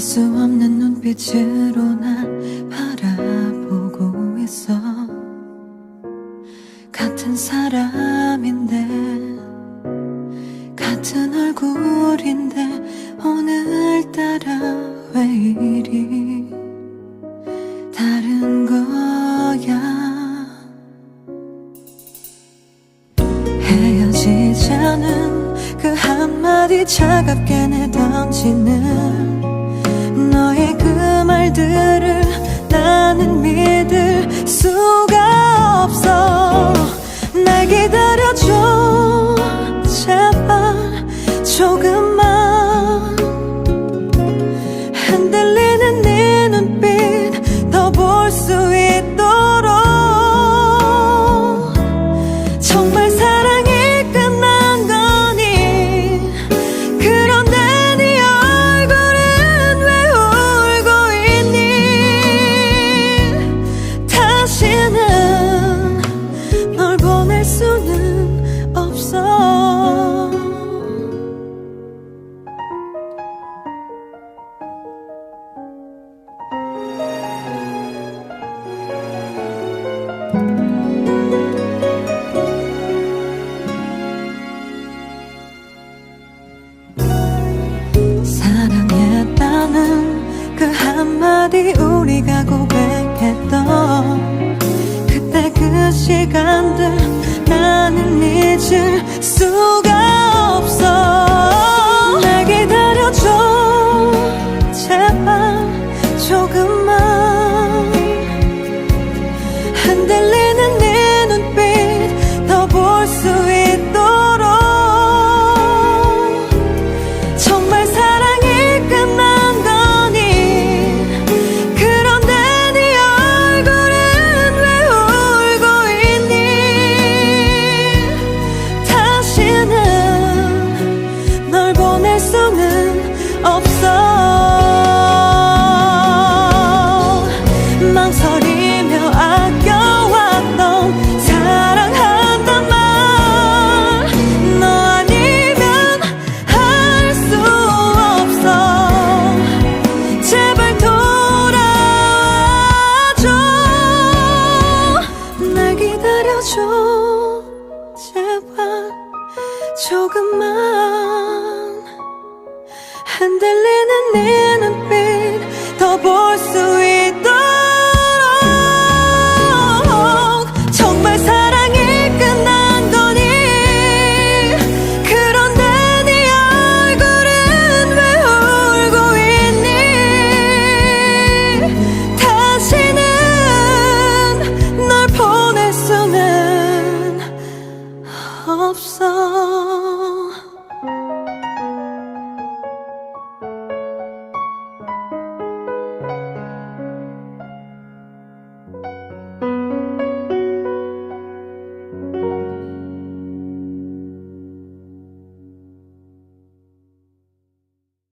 수 없는 눈빛으로 날 바라보고 있어. 같은 사람인데 같은 얼굴인데 오늘따라 왜 이리 다른 거야? 헤어지자는 그 한마디 차갑게 내던지는 날들을 한마디 우리가 고백했던 그때 그 시간들 나는 잊지 조금만 흔들리는 내 눈빛 더 볼 수 있도록. 정말 사랑이 끝난 거니? 그런데 네 얼굴은 왜 울고 있니? 다시는 널 보낼 수는 없어.